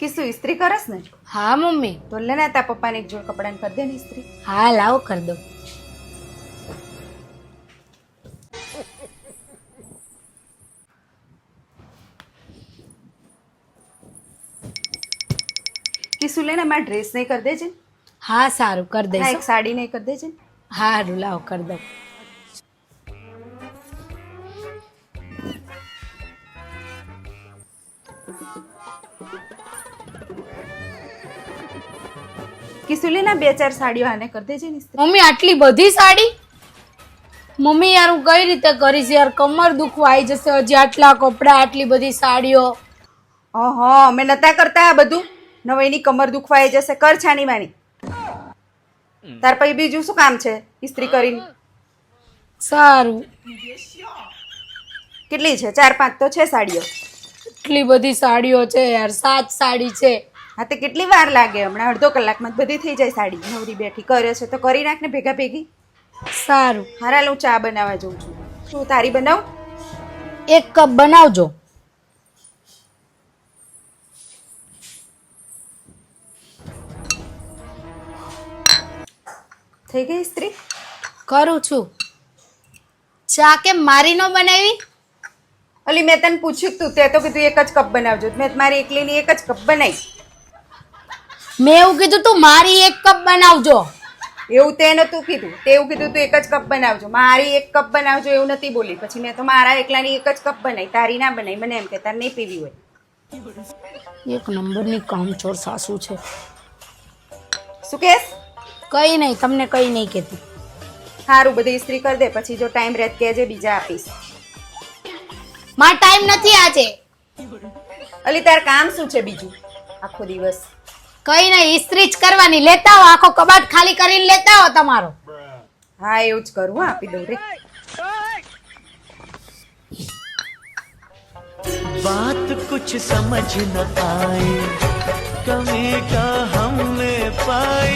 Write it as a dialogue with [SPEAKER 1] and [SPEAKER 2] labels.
[SPEAKER 1] કિસ્સુ ઇસ્ત્રી કરસ ને?
[SPEAKER 2] હા મમ્મી.
[SPEAKER 1] તો લે ને તા પપ્પાને એક જોડ કપડાને કરી દે ને ઇસ્ત્રી.
[SPEAKER 2] હા લાવો કરી દો
[SPEAKER 1] કિસુ લે ને મારા ડ્રેસ નહીં કરી દેજે.
[SPEAKER 2] હા સારું કરી દઈશ
[SPEAKER 1] એક સાડી નહીં કરી દેજે.
[SPEAKER 2] હા હારું લાવો કરી દો
[SPEAKER 1] કિસ્સુ લે બે ચાર સાડીઓ આને કરી દેજે ને
[SPEAKER 2] મમ્મી આટલી બધી સાડી? મમ્મી યાર હું કઈ રીતે કરીશ યાર? કમર દુખવા આવી જશે હજી આટલા કપડા આટલી બધી સાડીઓ.
[SPEAKER 1] ઓહો અમે નતા કરતા આ બધું? નવાઈની કમર દુખવાય જશે. કર છાની માની. તાર પછી બીજું શું કામ છે ઇસ્ત્રી કરીને?
[SPEAKER 2] સારું.
[SPEAKER 1] કેટલી છે? ચાર પાંચ તો છે સાડીઓ.
[SPEAKER 2] એટલી બધી સાડીઓ છે યાર સાત સાડી છે.
[SPEAKER 1] હા તે કેટલી વાર લાગે? હમણાં અડધો કલાકમાં જ બધી થઈ જાય સાડી. નવરી બેઠી કરે છે તો કરી નાખ ને ભેગા ભેગી.
[SPEAKER 2] સારું.
[SPEAKER 1] હારા હું ચા બનાવવા જઉં છું. શું તારી બનાવ?
[SPEAKER 2] એક કપ બનાવજો.
[SPEAKER 1] થઈ ગઈ સ્ત્રી?
[SPEAKER 2] કરું છું. ચા કેમ મારી ન બનાવી?
[SPEAKER 1] ઓલી મેં તને પૂછ્યું તું તે તો કીધું એક જ કપ બનાવજો. મેં મારી એકલીની એક જ કપ બનાવી.
[SPEAKER 2] મેં એવું કીધું તું મારી એક કપ બનાવજો.
[SPEAKER 1] એવું તે નતું કીધું. તે એવું કીધું તું એક જ કપ બનાવજો. મારી એક કપ બનાવજો એવું નથી બોલી. પછી મેં તો મારા એકલાની એક જ કપ બનાવી. તારી ના બનાવી. મને એમ કે તારે નહીં પીવી હોય.
[SPEAKER 2] એક નંબરની કામચોર સાસુ છે.
[SPEAKER 1] શું કેસ?
[SPEAKER 2] કઈ નહીં તમને કઈ નહીં કહેતી.
[SPEAKER 1] સારું બધી ઇસ્ત્રી કરી દે. પછી જો ટાઈમ રહેત કહેજે બીજા આપીશ.
[SPEAKER 2] માર ટાઈમ નથી આજે
[SPEAKER 1] અલી તાર કામ શું છે બીજું આખો દિવસ
[SPEAKER 2] કઈ નહીં ઇસ્ત્રી જ કરવાની લેતા આવો આખો કબાટ ખાલી કરીને લેતા આવો તમારો
[SPEAKER 1] હા એવું જ કરું હો, આપી દઉં રે
[SPEAKER 3] बात कुछ समझ न आए कमी का हमने पाई